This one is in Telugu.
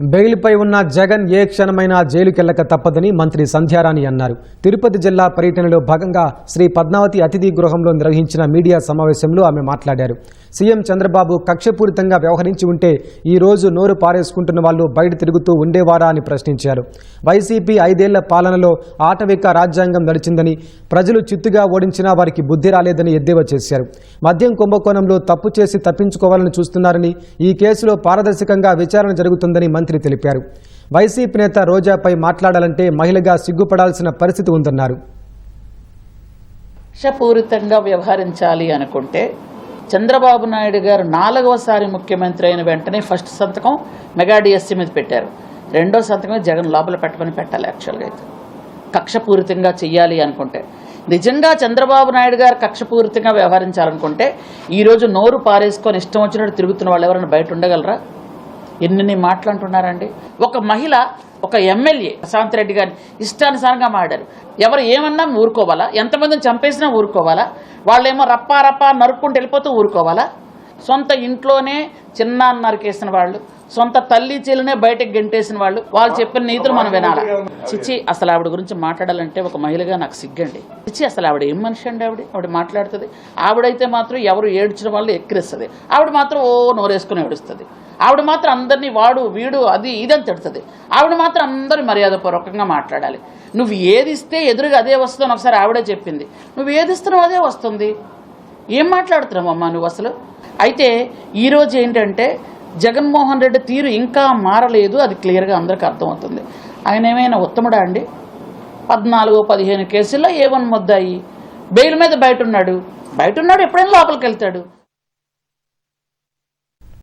బెయిల్పై ఉన్న జగన్ ఏ క్షణమైనా జైలుకెళ్ళక తప్పదని మంత్రి సంధ్యారాణి అన్నారు. తిరుపతి జిల్లా పర్యటనలో భాగంగా శ్రీ పద్మావతి అతిథి గృహంలో నిర్వహించిన మీడియా సమావేశంలో ఆమె మాట్లాడారు. సీఎం చంద్రబాబు కక్షపూరితంగా వ్యవహరించి ఉంటే ఈ రోజు నోరు పారేసుకుంటున్న వాళ్ళు బయట తిరుగుతూ ఉండేవారా అని ప్రశ్నించారు. వైసీపీ ఐదేళ్ళ పాలనలో ఆటవిక రాజ్యాంగం నడిచిందని ప్రజలు చిత్తుగా ఓడించినా వారికి బుద్ధి రాలేదని ఎద్దేవా చేశారు. మద్యం కుంభకోణంలో తప్పు చేసి తప్పించుకోవాలని చూస్తున్నారని ఈ కేసులో పారదర్శకంగా విచారణ జరుగుతుందని మంత్రి తెలిపారు. వైసీపీ నేత రోజాపై మాట్లాడాలంటే మహిళగా సిగ్గుపడాల్సిన పరిస్థితి ఉందన్నారు. కక్షపూరితంగా వ్యవహరించాలి అనుకుంటే చంద్రబాబు నాయుడు గారు నాలుగవసారి ముఖ్యమంత్రి అయిన వెంటనే ఫస్ట్ సంతకం మెగా డిఎస్సీ మీద పెట్టారు. రెండో సంతకం జగన్ లోపల పెట్టమని పెట్టాలి యాక్చువల్గా అయితే. కక్షపూరితంగా చెయ్యాలి అనుకుంటే. నిజంగా చంద్రబాబు నాయుడు గారు కక్షపూరితంగా వ్యవహరించాలనుకుంటే ఈరోజు నోరు పారేసుకొని ఇష్టం వచ్చినట్టు తిరుగుతున్న వాళ్ళు ఎవరైనా బయట ఉండగలరా? ఎన్ని మాట్లాడుతున్నారండి? ఒక మహిళ ఒక ఎమ్మెల్యే ప్రశాంత్ రెడ్డి గారిని ఇష్టానుసారంగా మాడారు ఎవరు ఏమన్నా ఊరుకోవాలా? ఎంతమందిని చంపేసినా ఊరుకోవాలా? వాళ్ళేమో రప్పా రప్పా నరుక్కుంటూ వెళ్ళిపోతూ ఊరుకోవాలా? సొంత ఇంట్లోనే చిన్న నరికేసిన వాళ్ళు సొంత తల్లి చెల్లినే బయటకు గెంటేసిన వాళ్ళు వాళ్ళు చెప్పిన నీతులు మనం వినాలి? చిచి అసలు ఆవిడ గురించి మాట్లాడాలంటే ఒక మహిళగా నాకు సిగ్గండి. చిచి అసలు ఆవిడ ఏం మనిషి అండి ఆవిడ? ఆవిడ మాట్లాడుతుంది. ఆవిడైతే మాత్రం ఎవరు ఏడ్చిన వాళ్ళు ఎక్కిరిస్తుంది. ఆవిడ మాత్రం ఓ నోరేసుకుని ఏడుస్తుంది. ఆవిడ మాత్రం అందరినీ వాడు వీడు అది ఇదని తిడుతుంది. ఆవిడ మాత్రం అందరి మర్యాదపూర్వకంగా మాట్లాడాలి. నువ్వు ఏది ఇస్తే ఎదురుగా అదే వస్తుందని ఒకసారి ఆవిడే చెప్పింది. నువ్వు ఏది ఇస్తున్నావు అదే వస్తుంది. ఏం మాట్లాడుతున్నావు అమ్మా నువ్వు అసలు? అయితే ఈరోజు ఏంటంటే జగన్మోహన్ రెడ్డి తీరు ఇంకా మారలేదు అది క్లియర్గా అందరికీ అర్థమవుతుంది. ఆయన ఏమైనా ఉత్తముడా అండి? పద్నాలుగు పదిహేను కేసుల్లో ఏ వన్ ముద్దాయి? బెయిల్ మీద బయట ఉన్నాడు. బయట ఉన్నాడు ఎప్పుడైనా లోపలికి వెళ్తాడు.